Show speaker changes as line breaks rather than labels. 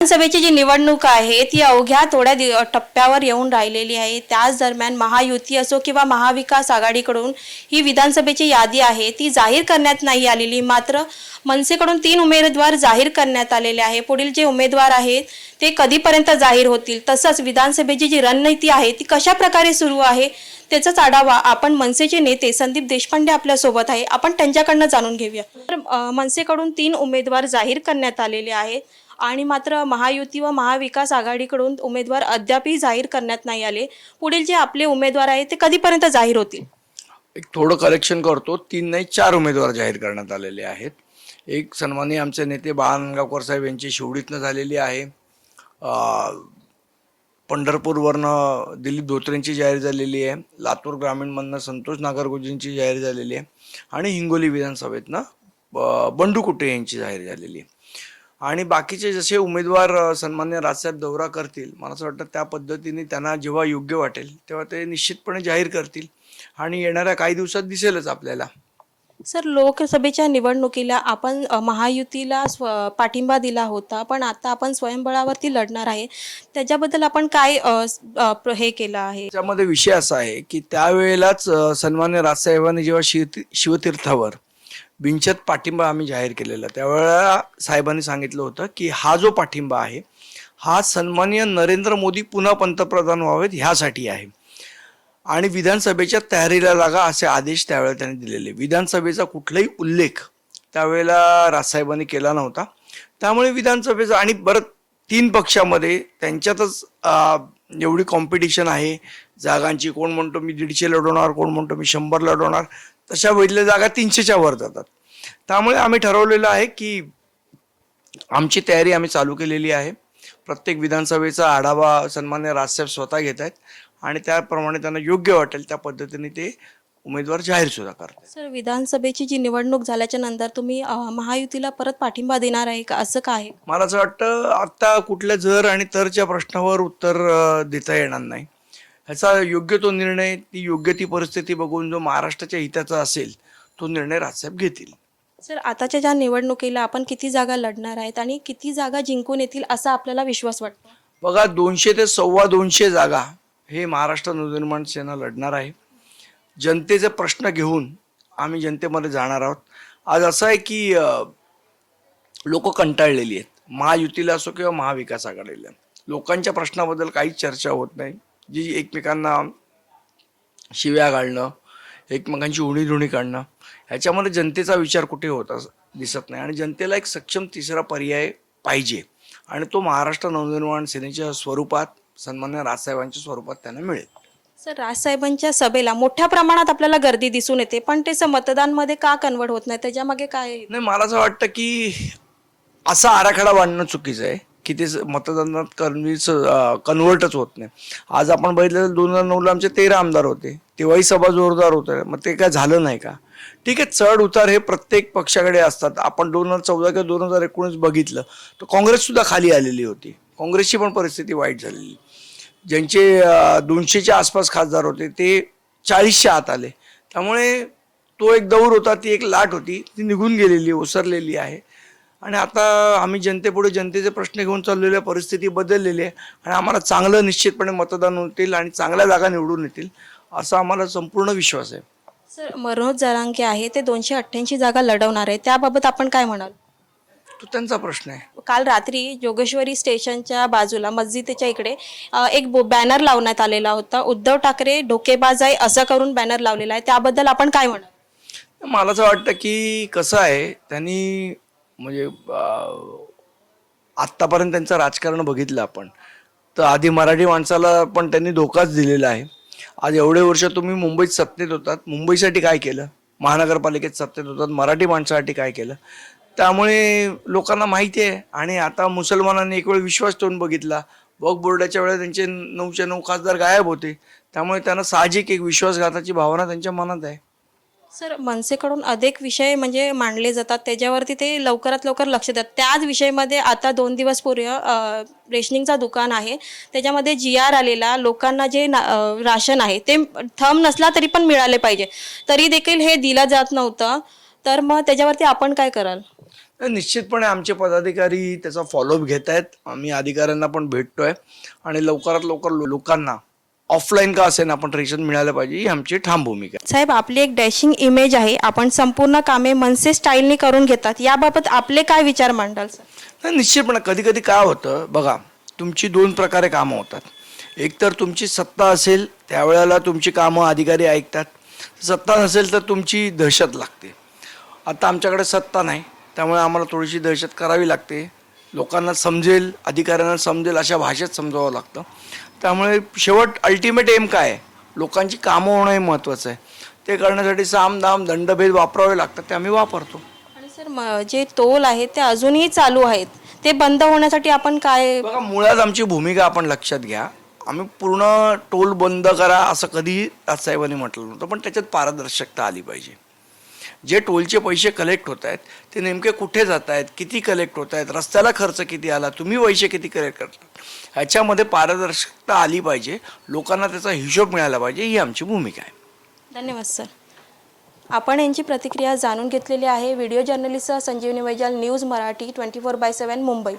विधानसभेची जी निवडणूक आहे ती अवघ्या थोड्या दि टप्प्यावर येऊन राहिलेली आहे. त्याच दरम्यान महायुती असो किंवा महाविकास आघाडीकडून ही विधानसभेची यादी आहे ती जाहीर करण्यात नाही आलेली. मात्र मनसेकडून तीन उमेदवार जाहीर करण्यात आलेले आहे. पुढील जे उमेदवार आहेत ते कधीपर्यंत जाहीर होतील? तसंच विधानसभेची जी रणनीती आहे ती कशा प्रकारे सुरू आहे त्याचाच आढावा आपण मनसेचे नेते संदीप देशपांडे आपल्यासोबत आहे. आपण त्यांच्याकडनं जाणून घेऊया. तर मनसेकडून तीन उमेदवार जाहीर करण्यात आलेले आहेत. आणि मात्र महायुती व महाविकास आघाडीकडून उमेदवार अद्यापही जाहीर करण्यात नाही आले. पुढील जे आपले उमेदवार आहेत ते कधीपर्यंत जाहीर होतील?
एक थोडं करेक्शन करतो. तीन नाही चार उमेदवार जाहीर करण्यात आलेले आहेत. एक सन्माननीय आमचे नेते बाळानगावकर साहेब यांची शिवडीतनं झालेली आहे. पंढरपूरवरनं दिलीप धोत्रेंची जाहीर झालेली आहे. लातूर ग्रामीणमधनं संतोष नागरगोजींची जाहीर झालेली आहे. आणि हिंगोली विधानसभेतनं बंडू कुटे यांची जाहीर झालेली आहे. आणि बाकीचे जसे उमेदवार सन्मान्य राजसाहेब दौरा करतील मला असं वाटतं त्या पद्धतीने त्यांना जेव्हा योग्य वाटेल तेव्हा ते निश्चितपणे जाहीर करतील आणि येणाऱ्या काही दिवसात दिसेलच आपल्याला.
सर लोकसभेच्या निवडणुकीला आपण महायुतीला स्व पाठिंबा दिला होता पण आता आपण स्वयंबळावरती लढणार आहे. त्याच्याबद्दल आपण काय हे केलं आहे?
त्याच्यामध्ये विषय असा आहे की त्यावेळेलाच सन्मान्य राजसाहेबांनी जेव्हा शिव शिवतीर्थावर बिनशत पाठिंबा आम्ही जाहीर केलेला. त्यावेळेला साहेबांनी सांगितलं होतं की हा जो पाठिंबा आहे हा सन्माननीय नरेंद्र मोदी पुन्हा पंतप्रधान व्हावेत ह्यासाठी आहे. आणि विधानसभेच्या तयारीला लागा असे आदेश त्यावेळेला त्यांनी दिलेले. विधानसभेचा कुठलाही उल्लेख त्यावेळेला राजसाहेबांनी केला नव्हता. त्यामुळे विधानसभेचा आणि बरं तीन पक्षामध्ये त्यांच्यातच एवढी कॉम्पिटिशन आहे. जागांची कोण म्हणतो मी दीडशे लढवणार कोण म्हणतो मी शंभर लढवणार. तशा वेळेला जागा तीनशेच्या वर जातात. त्यामुळे आम्ही ठरवलेलं आहे की आमची तयारी आम्ही चालू केलेली आहे. प्रत्येक विधानसभेचा आढावा सन्मान्य राजसाहेब स्वतः घेत आहेत आणि त्याप्रमाणे त्यांना योग्य वाटेल त्या पद्धतीने ते उमेदवार जाहीर सुद्धा करतात.
सर विधानसभेची जी निवडणूक झाल्याच्यानंतर तुम्ही महायुतीला परत पाठिंबा देणार आहे का? असं काय आहे?
मला असं वाटतं आता कुठल्या जर आणि तरच्या प्रश्नावर उत्तर देता येणार नाही. ह्याचा योग्य तो निर्णय ती योग्य ती परिस्थिती बघून जो महाराष्ट्राच्या हिताचा असेल तो निर्णय राजसाहेब घेतील.
सर आताच्या ज्या निवडणुकीला आपण किती जागा लढणार आहेत आणि किती जागा जिंकून येतील असा आपल्याला विश्वास वाटतो?
बघा दोनशे ते सव्वा दोनशे जागा हे महाराष्ट्र नवनिर्माण सेना लढणार आहे. जनतेचे प्रश्न घेऊन आम्ही जनतेमध्ये जाणार आहोत. आज असं आहे की लोक कंटाळलेली आहेत. महायुतीला असो किंवा महाविकास आघाडीला. लोकांच्या प्रश्नाबद्दल काहीच चर्चा होत नाही. जी एकमेकांना शिव्या घालणं एकमेकांची उणीधुणी काढणं ह्याच्यामध्ये जनतेचा विचार कुठे होता दिसत नाही. आणि जनतेला एक सक्षम तिसरा पर्याय पाहिजे. आणि तो महाराष्ट्र नवनिर्माण सेनेच्या स्वरूपात सन्मान्य राजसाहेबांच्या स्वरूपात त्यांना मिळेल.
सर राजसाहेबांच्या सभेला मोठ्या प्रमाणात आपल्याला गर्दी दिसून येते पण त्याचं मतदानमध्ये का कन्वर्ट होत नाही? त्याच्यामागे काय?
नाही मला असं वाटतं की असा आराखडा बांधणं चुकीचं आहे. की ते मतदानात कन्व्हिन्स कन्व्हर्टच होत नाही. आज आपण बघितलं दोन हजार नऊला आमचे तेरा आमदार होते. तेव्हाही सभा जोरदार होत्या. मग ते काय झालं नाही का? ठीक आहे चढ उतार हे प्रत्येक पक्षाकडे असतात. आपण दोन हजार चौदा किंवा दोन हजार एकोणीस बघितलं तर काँग्रेससुद्धा खाली आलेली होती. काँग्रेसची पण परिस्थिती वाईट झालेली. ज्यांचे दोनशेच्या आसपास खासदार होते ते चाळीसच्या आत आले. त्यामुळे तो एक दौर होता ती एक लाट होती. ती निघून गेलेली ओसरलेली आहे. आणि आता आम्ही जनतेपुढे जनतेचे प्रश्न घेऊन चाललेली आहे, परिस्थिती बदललेली आहे. आणि आम्हाला चांगलं निश्चितपणे मतदान होतील आणि चांगल्या जागा निवडून येतील असा आम्हाला संपूर्ण विश्वास आहे.
सर मनोज जरांगे आहे ते दोनशे अठ्ठ्याऐंशी जागा लढवणार आहे. त्याबाबत आपण काय म्हणाल?
तो त्यांचा प्रश्न आहे.
काल रात्री जोगेश्वरी स्टेशनच्या बाजूला मस्जिदीच्या इकडे अ, एक बॅनर लावण्यात आलेला होता. उद्धव ठाकरे डोकेबाज आहे असं करून बॅनर लावलेला आहे. त्याबद्दल आपण काय म्हणाल?
मला असं वाटतं की कसं आहे त्यांनी म्हणजे आत्तापर्यंत त्यांचं राजकारण बघितलं आपण. तर आधी मराठी माणसाला पण त्यांनी धोकाच दिलेला आहे. आज एवढे वर्ष तुम्ही मुंबईत सत्तेत होतात. मुंबईसाठी काय केलं? महानगरपालिकेत सत्तेत होतात. मराठी माणसासाठी काय केलं? त्यामुळे लोकांना माहिती आहे. आणि आता मुसलमानांनी एक वेळ विश्वास ठेवून बघितला. वक्फ बोर्डाच्या वेळेला त्यांचे नऊच्या नऊ खासदार गायब होते. त्यामुळे त्यांना साहजिक एक विश्वासघाताची भावना त्यांच्या मनात आहे.
सर मनसेकडून अनेक विषय म्हणजे मांडले जातात. त्याच्यावरती ते लवकरात लवकर लक्ष देतात. त्याच विषयमध्ये आता दोन दिवस पूर्वी रेशनिंगचा दुकान आहे. त्याच्यामध्ये जी आर आलेला लोकांना जे ना- राशन आहे ते थंब नसला तरी पण मिळाले पाहिजे. तरी देखील हे दिलं जात नव्हतं. तर मग त्याच्यावरती आपण काय कराल?
निश्चितपणे आमचे पदाधिकारी त्याचा फॉलोअप घेत आहेत आम्ही अधिकाऱ्यांना पण भेटतोय. आणि लवकरात लवकर लो- लोकांना ऑफलाईन का असेल आपण रेशन मिळालं पाहिजे ही आमची ठाम भूमिका आहे.
साहेब आपली एक डॅशिंग इमेज आहे आपण संपूर्ण कामे मनसे स्टाईलने करून घेतात याबाबत आपले काय विचार मांडाल सर?
नाही निश्चितपणे कधी कधी काय होतं बघा तुमची दोन प्रकारे कामं होतात. एक तर तुमची सत्ता असेल त्यावेळेला तुमची कामं अधिकारी ऐकतात. सत्ता नसेल तर तुमची दहशत लागते. आता आमच्याकडे सत्ता नाही त्यामुळे आम्हाला थोडीशी दहशत करावी लागते. लोकांना समजेल अधिकाऱ्यांना समजेल अशा भाषेत समजावं लागतं. त्यामुळे शेवट अल्टिमेट एम काय आहे? लोकांची कामं होणं हे महत्त्वाचं आहे. ते करण्यासाठी साम दाम दंडभेद वापरावे लागतात ते आम्ही वापरतो.
आणि सर जे टोल आहेत ते अजूनही चालू आहेत. ते बंद होण्यासाठी आपण काय
बघा मुळात आमची भूमिका आपण लक्षात घ्या. आम्ही पूर्ण टोल बंद करा असं कधी राजसाहेबांनी म्हटलं नव्हतं पण त्याच्यात पारदर्शकता आली पाहिजे. जे टोलचे पैसे कलेक्ट होत आहेत ते नेमके कुठे जात आहेत किती कलेक्ट होत आहेत रस्त्याला खर्च किती आला तुम्ही पैसे किती कलेक्ट करता? ह्याच्यामध्ये पारदर्शकता आली पाहिजे लोकांना त्याचा हिशोब मिळाला पाहिजे ही आमची भूमिका आहे.
धन्यवाद सर. आपण यांची प्रतिक्रिया जाणून घेतलेली आहे video journalist Sanjivani Vaijal news Marathi twenty four by seven Mumbai.